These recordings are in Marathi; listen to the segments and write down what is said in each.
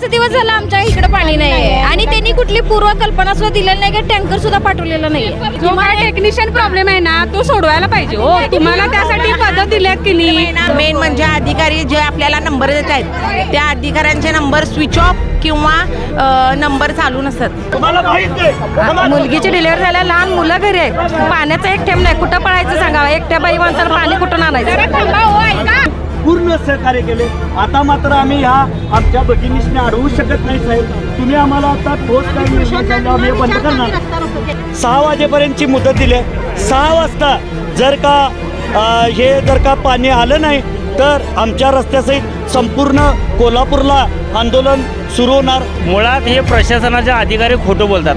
पाच दिवस झाला आमच्या इकडे पाणी नाही आणि त्यांनी कुठली पूर्वकल्पना सुद्धा दिलेली नाही की टँकर सुद्धा पाठवलेला नाही काय टेक्निशियन प्रॉब्लेम आहे ना तो सोडवायला पाहिजे हो. तुम्हाला त्यासाठी पद्धत दिल्यात की नाही? मेन म्हणजे अधिकारी जे आपल्याला नंबर देत आहेत त्या अधिकाऱ्यांचे नंबर स्विच ऑफ किंवा नंबर चालू नसतात. मुलगीची डिलिव्हरी झाल्या लहान मुलं घरी आहेत. पाण्याचा एक ठेम नाही कुठं पळायचं सांगा? एकट्या बाई माणसाला पाणी कुठून आणायचं? पूर्ण सहकार्य केले. आता मात्र आम्ही ह्या आमच्या भगिनीसने अडवू शकत नाही साहेब. तुम्ही आम्हाला आता ठोस काही निर्णय आम्ही बंद करणार. सहा वाजेपर्यंतची मुदत दिली. आहे. सहा वाजता जर का हे जर का पाणी आलं नाही तर आमच्या रस्त्यासहित संपूर्ण कोल्हापूरला आंदोलन सुरू होणार. मुळात हे प्रशासनाचे अधिकारी खोटं बोलतात.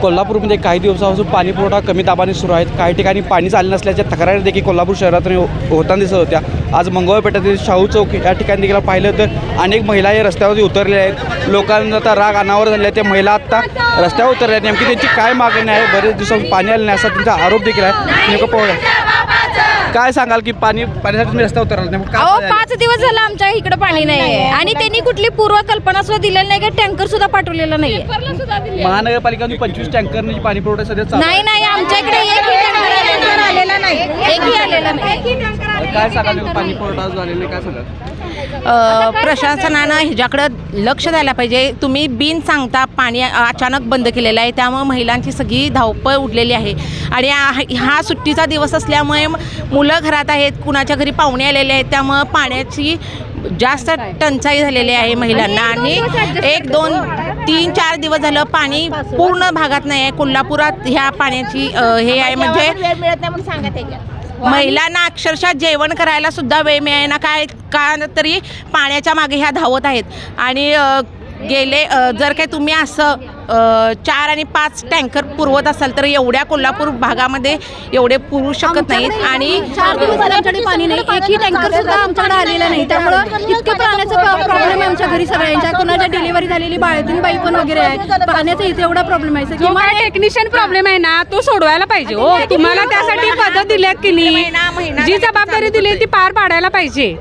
कोल्हापूरमध्ये काही दिवसापासून पाणी पुरवठा कमी दाबाने सुरू आहेत. काही ठिकाणी पाणी चालले नसल्याच्या तक्रारी देखील कोल्हापूर शहरातून हो- होताना दिसत होत्या. आज मंगळवार पेठातील शाहू चौक या ठिकाणी देखील पाहिलं तर अनेक महिला या रस्त्यावरती उतरलेल्या आहेत. लोकांना आता राग अनावर झाले त्या महिला आत्ता रस्त्यावर उतरल्या आहेत. नेमकी त्यांची काय मागणी आहे? बरेच दिवसांपासून पाणी आले नाही असा त्यांचा आरोप देखील आहे. नेमकं पाहूया. काय सांगाल की पाणी पाण्यासाठी रस्त्यावर उतरला काय अहो? पाच दिवस झाला आमच्या इकडे पाणी नाही आणि त्यांनी कुठली पूर्वकल्पना सुद्धा दिलेली नाही की? टँकर सुद्धा पाठवलेला नाही. महानगरपालिकेने पंचवीस टँकरने पाणी पुरवठा सध्या चालू. नाही नाही आमच्या इकडे एकही टँकर आलेला नाही. एकही आलेला नाही. काय सांगाल? पाणी पुरवठा झालेला नाही, काय सांगाल? प्रशासनानं ह्याच्याकडं लक्ष द्यायला पाहिजे. तुम्ही बिन सांगता पाणी अचानक बंद केलेलं आहे. त्यामुळे महिलांची सगळी धावपळ उडलेली आहे. आणि हा- सुट्टीचा दिवस असल्यामुळे मुलं घरात आहेत कुणाच्या घरी पाहुणे आलेले आहेत. त्यामुळं पाण्याची जास्त टंचाई झालेली आहे महिलांना. आणि एक दोन तीन चार दिवस झालं पाणी पूर्ण भागात नाही आहे. कोल्हापुरात ह्या पाण्याची हे आहे. म्हणजे महिलांना अक्षरशः जेवण करायला सुद्धा वेळ मिळेना. काय का तरी पाण्याच्या मागे ह्या धावत आहेत. आणि गेले जर काही तुम्ही असं चार आणि पाच टँकर पुरवत असाल तर एवढ्या कोल्हापूर भागामध्ये एवढे पुरू शकत नाहीत. आणि चार दिवस झाले आमच्याकडे पाणी नाही. एकही टँकर सुद्धा आमच्याकडे आलेला नाही. त्यामुळं इतके पाण्याचा प्रॉब्लेम आहे आमच्या घरी सगळ्यांच्या. कोणाच्या डिलिव्हरी झालेली बाळतीन बाई पण वगैरे आहे. पाण्याचा इथे एवढा प्रॉब्लेम आहे. टेक्निशियन प्रॉब्लेम आहे ना तो सोडवायला पाहिजे हो. तुम्हाला त्यासाठी पद्धत दिल्यात की नाही जी जबाबदारी दिली ती पार पाडायला पाहिजे.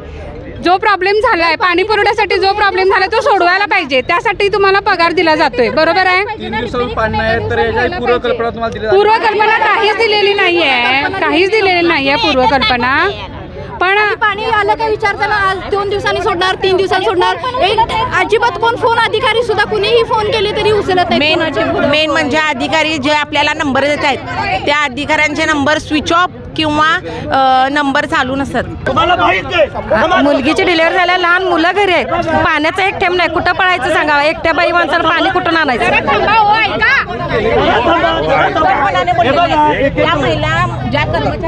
जो प्रॉब्लेम झालाय पाणी पुरवठ्यासाठी जो प्रॉब्लेम झालाय तो सोडवायला पाहिजे. त्यासाठी तुम्हाला पगार दिला जातोय. बरोबर आहे? नाही पूर्वकल्पना तुम्हाला दिली जाते. पूर्वकल्पना काहीच दिलेली नाहीये. काहीच दिलेली नाहीये पूर्वकल्पना. पण पाणी आलं का विचारताना आज दोन दिवसांनी सोडणार तीन दिवसांनी सोडणार? एक अजिबात कोण फोन अधिकारी सुद्धा कुणीही फोन केले तरी उचलत नाही. मेन म्हणजे अधिकारी जे आपल्याला नंबर देत आहेत त्या अधिकाऱ्यांचे नंबर स्विच ऑफ किंवा नंबर चालू नसतात. तुम्हाला माहीत आहे. मुलगीची डिलिव्हरी झाल्या लहान मुलं घरी आहेत. पाण्याचा एक ठेम नाही. कुठं पळायचं सांगा एकट्या बाई माणसाला पाणी कुठून आणायचं? हे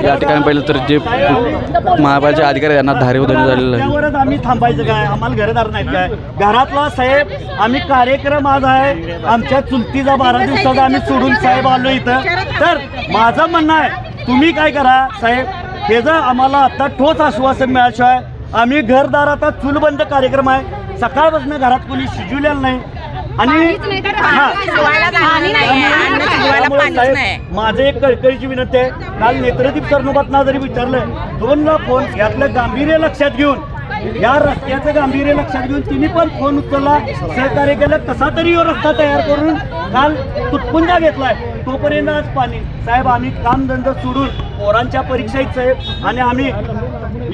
या ठिकाणी पाहिलं तर जे महापालिकेचे अधिकारी यांना धारे उधळणी झालेलं आहे. आम्ही थांबायचं काय? आम्हाला घरदार नाहीत काय? घरातला साहेब आम्ही कार्यक्रम आज आहे. आमच्या चुलतीचा बारा दिवसाचा आम्ही सोडून साहेब आलो इथं. तर माझं म्हणणं आहे तुम्ही काय करा साहेब हे जर आम्हाला आता ठोस आश्वासन मिळाल्याशिवाय आम्ही घरदार आता चूलबंद कार्यक्रम आहे. सकाळपासून घरात कोणी शिजवलेलं नाही. आणि साहेब, माझं एक कळकळीची विनंती आहे. काल नेत्रदीप सरनोबातना जरी विचारलं दोनला फोन यातलं गांभीर्य लक्षात घेऊन या रस्त्याचं गांभीर्य लक्षात घेऊन तिने पण फोन उचलला. सहकार्य केलं कसा तरी रस्ता तयार करून काल तुटपुंजा घेतलाय. तोपर्यंत आज पाणी. साहेब आम्ही कामधंदा सोडून पोरांच्या परीक्षा आहेत साहेब आणि आम्ही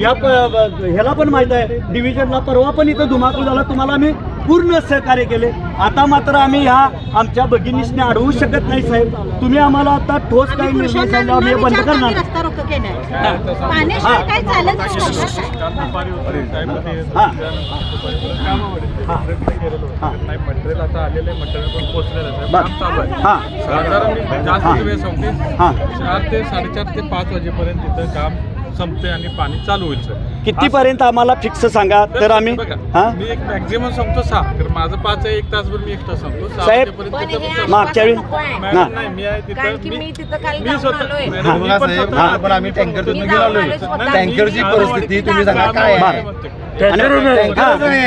या ह्याला पण माहीत आहे डिव्हिजनला परवा पण इथं धुमाकूळ झाला. तुम्हाला आम्ही पूर्ण सहकार्य केले. आता मात्र आम्ही ह्या आमच्या भगिनीसने अडवू शकत नाही साहेब. तुम्ही आम्हाला आता ठोस काही निर्णय सांगा आम्ही हे बंद करणार. हा. हा. हा. हा. हा. मटेरियल आता आलेलं आहे मटेरियल पण पोहोचलेलं आहे बर. काम चालू आहे हा. साधारण जास्त हा. वेळ सांगते हा. चार ते साडेचार ते पाच वाजेपर्यंत तिथं काम संपते आणि पाणी चालू होईल सर कितीपर्यंत आम्हाला फिक्स सांगा तर आम्ही बघा, हां मी एक मॅक्झिमम सांगतो सहा तर माझं पाच आहे एक तासभर मी एकटा सांगतो सहा साहेब. मागच्या वेळी हां नाही मी आहे तिथं की मी स्वतः पण हां. आम्ही टँकर स्वतः. परिस्थिती तुम्ही सांगा काय हां,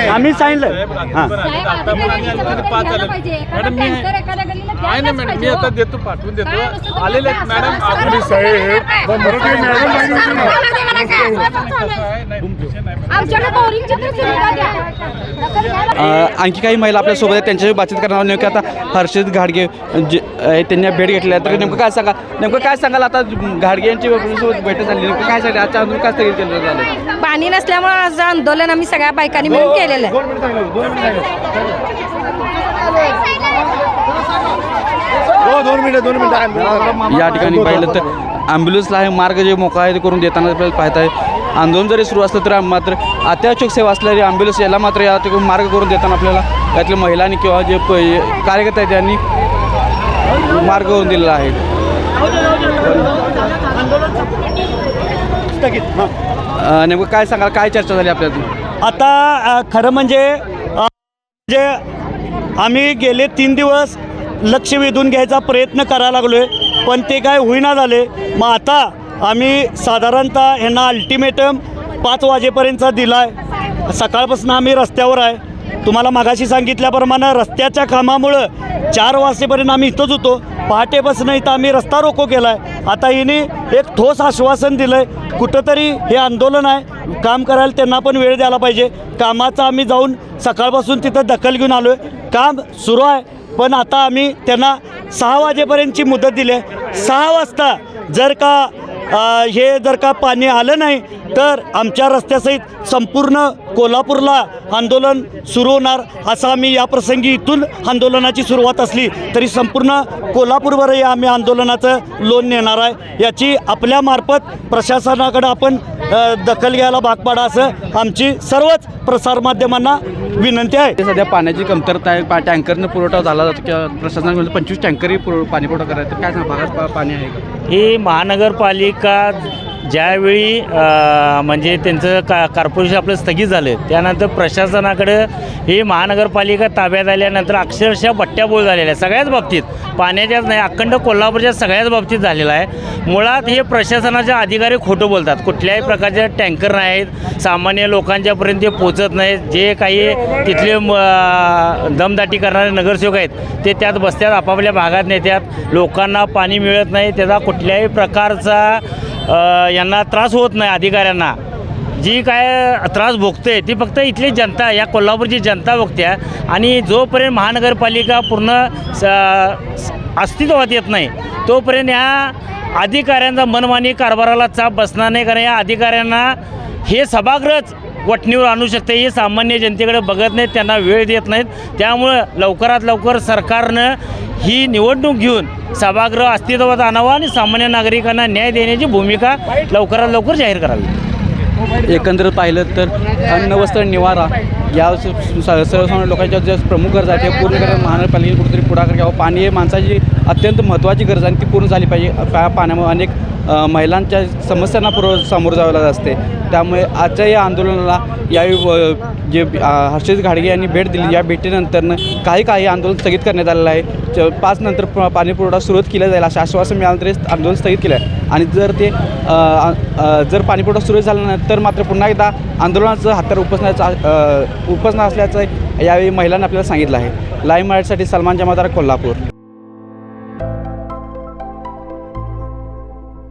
आम्ही सांगितलं. हां. आहे ना मॅडम मी आता देतो पाठवून देतो. आलेले मॅडम साहेब आणखी काही महिला आपल्यासोबत आहेत त्यांच्याशी बातचीत करणार नेमकं आता हर्षित घाडगे जे त्यांनी भेट घेतली आहे. तर नेमकं काय सांगा नेमकं काय सांगाल आता घाडगे यांची भेट झाली नेमकं काय सांगा आजच्या आंदोलन काय स्थगित केलं झालं? पाणी नसल्यामुळे आज आंदोलन आम्ही सगळ्या बायकांनी मिळून केलेलं आहे. या ठिकाणी पाहिलं तर ॲम्ब्युलन्सला हे मार्ग जे मोकळा आहे ते करून देताना आपल्याला पाहत आहे. आंदोलन जरी सुरू असलं तरी मात्र अत्यावश्यक सेवा असल्यारी ॲम्ब्युलन्स याला मात्र या ते मार्ग करून देताना आपल्याला यातल्या महिलांनी किंवा जे कार्यकर्ते आहेत त्यांनी मार्ग करून दिलेला आहे. हां नेमकं काय सांगाल? काय चर्चा झाली आपल्यात आता खरं म्हणजे जे म्हणजे आम्ही गेले तीन दिवस लक्ष वेधून घ्यायचा प्रयत्न करायला लागलो आहे पण ते काय होईना झाले. मग आता आम्ही साधारणतः ह्यांना अल्टिमेटम पाच वाजेपर्यंतचा दिला आहे सकाळपासून आम्ही रस्त्यावर आहे. तुम्हाला मागाशी सांगितल्याप्रमाणे रस्त्याच्या कामामुळं चार वाजेपर्यंत आम्ही इथंच होतो. पहाटेपासून इथं आम्ही रस्ता रोको केला आहे आता हिने एक ठोस आश्वासन दिलं आहे कुठंतरी हे आंदोलन आहे. काम करायला त्यांना पण वेळ द्यायला पाहिजे. कामाचा आम्ही जाऊन सकाळपासून तिथं दखल घेऊन आलो आहे काम सुरू आहे. पण आता आम्ही त्यांना सहा वाजेपर्यंतची मुदत दिली आहे. सहा वाजता जर का हे जर का पाणी आलं नाही तर आमच्या रस्त्यासहित संपूर्ण कोल्हापूरला आंदोलन सुरू होणार. असं आम्ही या प्रसंगी इथून आंदोलनाची सुरुवात असली तरी संपूर्ण कोल्हापूरवरही आम्ही आंदोलनाचं लोन नेणार आहे. याची आपल्यामार्फत प्रशासनाकडं आपण दखल घ्यायला भाग पाडा असं आमची सर्वच प्रसारमाध्यमांना विनंती आहे. ते सध्या पाण्याची कमतरता आहे. पा टँकरनं पुरवठा झाला जातो किंवा प्रशासनाने पंचवीस टँकरही पुरव पाणी पुरवठा करायचं. काय सांगा पाणी आहे का? ही महानगरपालिका ज्यावेळी म्हणजे त्यांचं का कार्पोरेशन आपलं स्थगित झालं त्यानंतर प्रशासनाकडं हे महानगरपालिका ताब्यात आल्यानंतर अक्षरशः बट्ट्याबोळ झालेल्या आहे सगळ्याच बाबतीत. पाण्याच्याच नाही अखंड कोल्हापूरच्या सगळ्याच बाबतीत झालेला आहे. मुळात हे प्रशासनाच्या अधिकारी खोटं बोलतात. कुठल्याही प्रकारचे टँकर नाहीत सामान्य लोकांच्यापर्यंत ते पोचत नाहीत जे काही तिथले म, दमदाटी करणारे नगरसेवक आहेत ते त्यात बसतात आपापल्या भागात नेत्यात लोकांना पाणी मिळत नाही त्याचा कुठल्याही प्रकारचा यांना त्रास होत नाही अधिकाऱ्यांना. जी काय त्रास भोगते ती फक्त इथली जनता या कोल्हापूरची जनता भोगते. आणि जोपर्यंत महानगरपालिका पूर्ण स- अस्तित्वात येत नाही तोपर्यंत या अधिकाऱ्यांचा मनमानी कारभाराला चाप बसणार नाही. कारण या अधिकाऱ्यांना हे सभागृहच वटणीवर आणू शकते. हे सामान्य जनतेकडे बघत नाहीत त्यांना वेळ देत नाहीत. त्यामुळं लवकरात लवकर सरकारनं ही निवडणूक घेऊन सभागृह अस्तित्वात आणावा आणि सामान्य नागरिकांना न्याय देण्याची भूमिका लवकरात लवकर जाहीर करावी. एकंदरीत पाहिलं तर अन्न वस्त्र निवारा या स- सर्वसामान्य लोकांच्या ज्या प्रमुख गरजा आहेत त्या पूर्ण करणं महानगरपालिकेने कुठेतरी पुढाकार घ्यावा. पाणी हे माणसाची अत्यंत महत्त्वाची गरज आहे आणि ती पूर्ण झाली पाहिजे. पाण्यामुळे अनेक महिलांच्या समस्यांना पूर्व सामोरं जावं लागत असते. त्यामुळे आजच्या या आंदोलनाला यावेळी व- जे हर्षित घाडगे यांनी भेट दिली या भेटीनंतरनं काही काही आंदोलन स्थगित करण्यात आलेलं आहे. च- पाच नंतर पाणीपुरवठा सुरुवात केला जाईल असं आश्वासन मिळालं तरी आंदोलन स्थगित केलं आहे. आणि जर ते जर पाणीपुरवठा सुरू झाल्यानंतर मात्र पुन्हा एकदा आंदोलनाचं हातार उपसण्याचा अ, उपसणार असल्याचं यावेळी महिलांनी आपल्याला सांगितलं आहे. लाईव्ह मराठीसाठी सलमान जमादार कोल्हापूर.